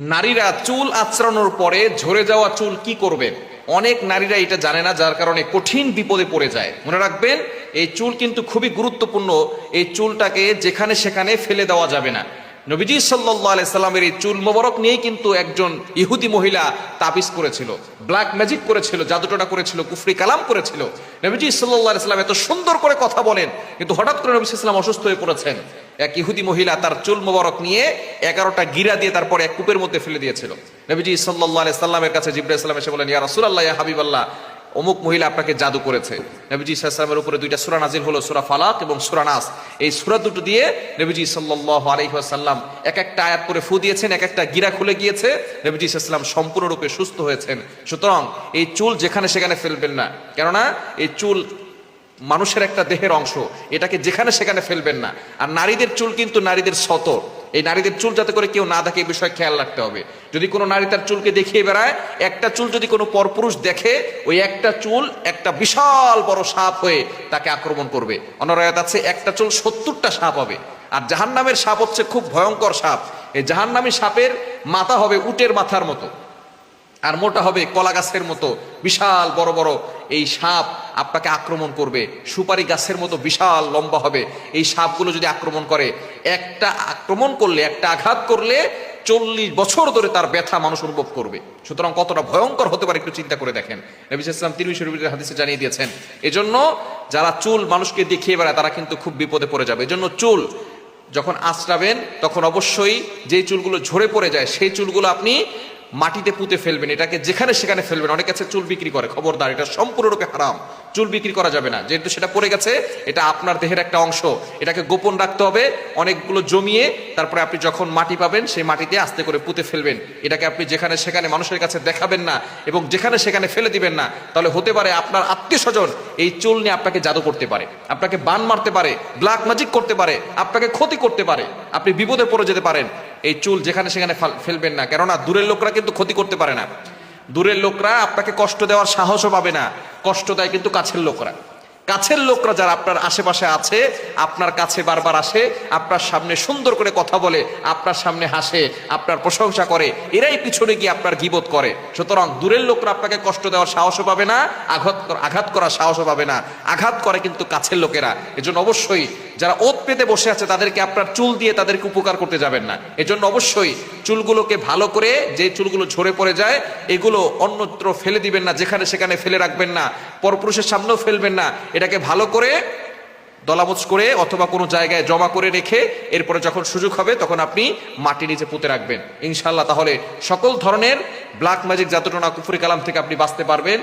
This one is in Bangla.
নারীরা চুল আচরানোর পরে ঝরে যাওয়া চুল কি করবে? অনেক নারীরা এটা জানে না, যার কারণে কঠিন বিপদে পড়ে যায়। মনে রাখবেন, এই চুল কিন্তু খুবই গুরুত্বপূর্ণ। এই চুলটাকে যেখানে সেখানে ফেলে দেওয়া যাবে না। নবীজি সাল্লাহ সাল্লামের এই চুল মোবারক নিয়েই কিন্তু একজন ইহুদি মহিলা তাবিজ করেছিল ব্ল্যাক ম্যাজিক করেছিল, জাদুটোনা করেছিল, কুফরি কালাম করেছিল। নবীজি সাল্লাহ সাল্লাম এত সুন্দর করে কথা বলেন, কিন্তু হঠাৎ করে নবী সাল্লাম অসুস্থ হয়ে পড়েছেন। এক ইহুদি মহিলা তার চুল মোবারক নিয়ে এগারোটা গিরা দিয়ে তারপরে এক কূপের মধ্যে ফেলে দিয়েছিল। নবীজি সাল্লাহ সাল্লামের কাছে জিব্রাহ এসে বলেন, ইয়া রাসূলুল্লাহ, ইয়া হাবিবাল্লাহ অমুক মহিলা আপনাকে জাদু করেছে। নবীজি সাল্লামের উপরে দুইটা সুরা নাজিল হলো, সুরা ফালাক এবং সুরা নাস। এই সুরা দুটো দিয়ে নবীজি সাল্লাহ আলহিহাসাল্লাম এক একটা আয়াত করে ফু দিয়েছেন, এক একটা গিরা খুলে গিয়েছে। নবীজি সাল্লাম সম্পূর্ণরূপে সুস্থ হয়েছেন। সুতরাং এই চুল যেখানে সেখানে ফেলবেন না। কেননা এই চুল মানুষের একটা দেহের অংশ, এটাকে যেখানে সেখানে ফেলবেন না। আর নারীদের চুল কিন্তু নারীদের শত এই নারীদের চুল যাতে করে কেউ না দেখে এই বিষয়ে খেয়াল রাখতে হবে। যদি কোনো নারী তার চুলকে দেখিয়ে বেড়ায়, একটা চুল যদি কোনো পরপুরুষ দেখে, ওই একটা চুল একটা বিশাল বড় সাপ হয়ে তাকে আক্রমণ করবে। অনরায়ত আছে, একটা চুল সত্তরটা সাপ হবে। আর জাহান্নামের সাপ হচ্ছে খুব ভয়ঙ্কর সাপ। এই জাহান্নামী সাপের মাথা হবে উটের মাথার মতো। আর মোটা হবে কলা গাছের মতো, বিশাল বড় বড়। এই সাপ আপনাকে আক্রমণ করবে, সুপারি গাছের মতো বিশাল লম্বা হবে। এই সাপগুলো যদি আক্রমণ করে, একটা আক্রমণ করলে, একটা আঘাত করলে চল্লিশ বছর ধরে তার ব্যথা মানুষ অনুভব করবে। সুতরাং কতটা ভয়ঙ্কর হতে পারে একটু চিন্তা করে দেখেন। নবী ইসলাম তিরুই শরীফের হাদিসে জানিয়ে দিয়েছেন, এজন্য যারা চুল মানুষকে দেখিয়ে বেড়ায়, তারা কিন্তু খুব বিপদে পড়ে যাবে। এজন্য চুল, যখন আঁচড়াবেন, তখন অবশ্যই যে চুলগুলো ঝরে পড়ে যায়, সেই চুলগুলো আপনি মাটিতে পুঁতে ফেলবেন, এটাকে যেখানে সেখানে ফেলবেন। অনেক কাছে চুল বিক্রি করে, খবরদার, এটা সম্পূর্ণরূপে হারাম। চুল বিক্রি করা যাবে না, যেহেতু সেটা পড়ে গেছে, এটা আপনার দেহের একটা অংশ। এটাকে গোপন রাখতে হবে, অনেকগুলো জমিয়ে তারপরে আপনি যখন মাটি পাবেন, সেই মাটিতে আস্তে করে পুঁতে ফেলবেন। এটাকে আপনি যেখানে সেখানে মানুষের কাছে দেখাবেন না এবং যেখানে সেখানে ফেলে দিবেন না, তাহলে হতে পারে আপনার আত্মীয় স্বজন এই চুল নিয়ে আপনাকে জাদু করতে পারে, আপনাকে বান মারতে পারে, ব্ল্যাক ম্যাজিক করতে পারে, আপনাকে ক্ষতি করতে পারে, আপনি বিপদে পড়ে যেতে পারেন। এই চুল যেখানে সেখানে ফেলবেন না। কেননা দূরের লোকরা কিন্তু ক্ষতি করতে পারে না। দূরের লোকরা আপনাকে কষ্ট দেওয়ার সাহসও পাবে না। কষ্ট দেয় কিন্তু কাছের লোকরা। কাছের লোকরা যারা আপনার আশেপাশে আছে, আপনার কাছে বারবার আসে, আপনার সামনে সুন্দর করে কথা বলে, আপনার সামনে হাসে, আপনার প্রশংসা করে, এরাই পিছনে গিয়ে আপনার গিবোধ করে। সুতরাং দূরের লোকরা আপনাকে কষ্ট দেওয়ার সাহসও পাবে না, আঘাত আঘাত করার সাহসও পাবে না। আঘাত করে কিন্তু কাছের লোকেরা। এজন্য অবশ্যই যারা ওত পেতে বসে আছে, তাদেরকে আপনার চুল দিয়ে তাদেরকে উপকার করতে যাবেন না। এজন্য অবশ্যই চুলগুলোকে ভালো করে যে চুলগুলো ঝরে পড়ে যায়, এগুলো অন্যত্র ফেলে দিবেন না, যেখানে সেখানে ফেলে রাখবেন না, পরপুরুষের সামনেও ফেলবেন না। এটাকে ভালো করে দলামোচ করে অথবা কোনো জায়গায় জমা করে রেখে এরপরে যখন সুযোগ হবে, তখন আপনি মাটি নিচে পুঁতে রাখবেন। ইনশাল্লাহ তাহলে সকল ধরনের ব্ল্যাক ম্যাজিক জাতটনা কুফুরি কালাম থেকে আপনি বাঁচতে পারবেন।